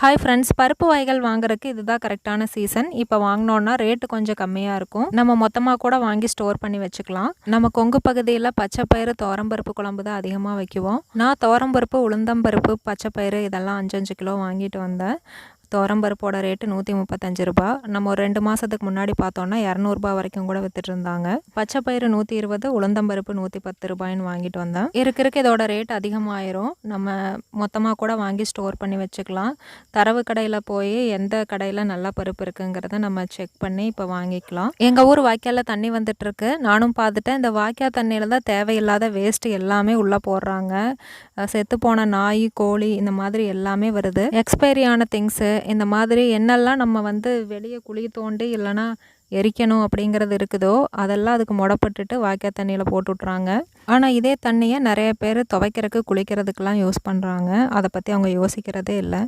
Hi friends பருப்பு வகைகள் வாங்குறதுக்கு இதுதான் கரெக்டான சீசன் இப்போ வாங்கினோன்னா ரேட்டு கொஞ்சம் கம்மியாக இருக்கும். நம்ம மொத்தமாக கூட வாங்கி ஸ்டோர் பண்ணி வச்சுக்கலாம். நம்ம கொங்கு பகுதியில் பச்சைப்பயிறு தோரம்பருப்பு குழம்பு தான் அதிகமாக வைக்குவோம். நான் தோரம்பருப்பு உளுந்தம்பருப்பு பச்சைப்பயிறு இதெல்லாம் அஞ்சஞ்சு கிலோ வாங்கிட்டு வந்தேன். துவரம்பருப்போட ரேட்டு நூற்றி முப்பத்தஞ்சு ரூபா. நம்ம ஒரு ரெண்டு மாதத்துக்கு முன்னாடி பார்த்தோன்னா இரநூறுபா வரைக்கும் கூட வித்துட்டு இருந்தாங்க பச்சை பயிறு நூற்றி இருபது உளுந்தம்பருப்பு நூற்றி பத்து ரூபாய்ன்னு வாங்கிட்டு வந்தேன். இருக்க இருக்க இதோட ரேட் அதிகமாயிரும். நம்ம மொத்தமாக கூட வாங்கி ஸ்டோர் பண்ணி வச்சுக்கலாம். தரவு கடையில் போய் எந்த கடையில் நல்ல பருப்பு இருக்குங்கிறத நம்ம செக் பண்ணி இப்போ வாங்கிக்கலாம். எங்கள் ஊர் வாய்க்காலில் தண்ணி வந்துட்டு இருக்கு நானும் பார்த்துட்டேன். இந்த வாய்க்கால் தண்ணியில் தான் தேவையில்லாத வேஸ்ட் எல்லாமே உள்ளே போடுறாங்க. செத்து போன நாய் கோழி இந்த மாதிரி எல்லாமே வருது. எக்ஸ்பைரி ஆன திங்ஸு இந்த மாதிரி என்னெல்லாம் நம்ம வந்து வெளியே குழி தோண்டி இல்லைன்னா எரிக்கணும் அப்படிங்கிறது இருக்குதோ அதெல்லாம் அதுக்கு முடப்பட்டுட்டு வாய்க்கால் தண்ணியில் போட்டு விட்றாங்க ஆனால் இதே தண்ணியை நிறைய பேர் துவைக்கிறதுக்கு குளிக்கிறதுக்கெலாம் யூஸ் பண்ணுறாங்க அதை பற்றி அவங்க யோசிக்கிறதே இல்லை.